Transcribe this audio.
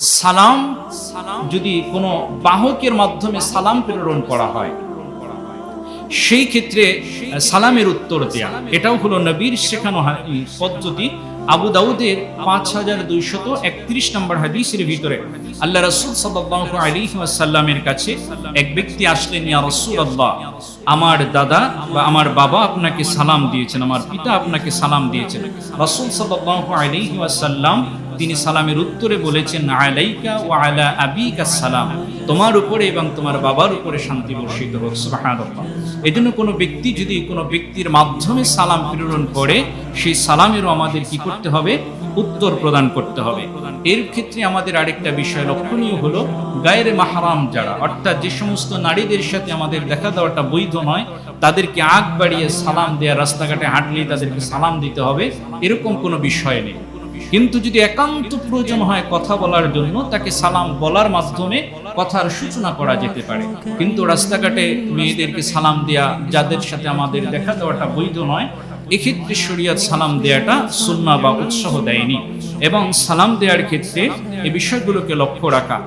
সালাম যদি কোনো বাহকের মাধ্যমে সালাম প্রেরণ করা হয়, সেই ক্ষেত্রে সালামের উত্তর দেয়া। এটাও হলো নবীর শেখানো পদ্ধতি। আবু দাউদের পাঁচ হাজার দুইশত একত্রিশ নম্বর হাদিসের ভিতরে আল্লাহ রসুল সাল্লাহ আলী সাল্লামের কাছে এক ব্যক্তি আসলেন, ইয়া রসুল আল্লাহ আমার দাদা বা আমার বাবা আপনাকে সালাম দিয়েছেন, আমার পিতা আপনাকে সালাম দিয়েছেন। রসুল সাল্লাহ আলী সাল্লাম তিনি সালামের উত্তরে বলেছেন, আলাইকা ও আলা আবিকা সালাম। তোমার উপরে এবং তোমার বাবার উপরে শান্তি বর্ষিত হোক, সুবহানাল্লাহ। এই জন্য কোনো ব্যক্তি যদি কোনো ব্যক্তির মাধ্যমে সালাম প্রেরণ করে, সেই সালামেরও আমাদের কি করতে হবে? উত্তর প্রদান করতে হবে। এর ক্ষেত্রে আমাদের আরেকটা বিষয় লক্ষণীয় হলো, গায়ের মাহারাম যারা, অর্থাৎ যে সমস্ত নারীদের সাথে আমাদের দেখা দেওয়াটা বৈধ নয়, তাদেরকে আগ বাড়িয়ে সালাম দেয়া, রাস্তাঘাটে হাঁটলেই তাদেরকে সালাম দিতে হবে, এরকম কোনো বিষয় নেই। কিন্তু যদি একান্ত প্রয়োজন হয় কথা বলার জন্য, তাকে সালাম বলার মাধ্যমে কথার সূচনা করা যেতে পারে। কিন্তু রাস্তাঘাটে মেয়েদেরকে সালাম দেয়া, যাদের সাথে আমাদের দেখা দেওয়াটা বৈধ নয়, এক্ষেত্রে শরিয়াত সালাম দেয়াটা সুন্না বা উৎসাহ দেয়নি। এবং সালাম দেওয়ার ক্ষেত্রে এই বিষয়গুলোকে লক্ষ্য রাখা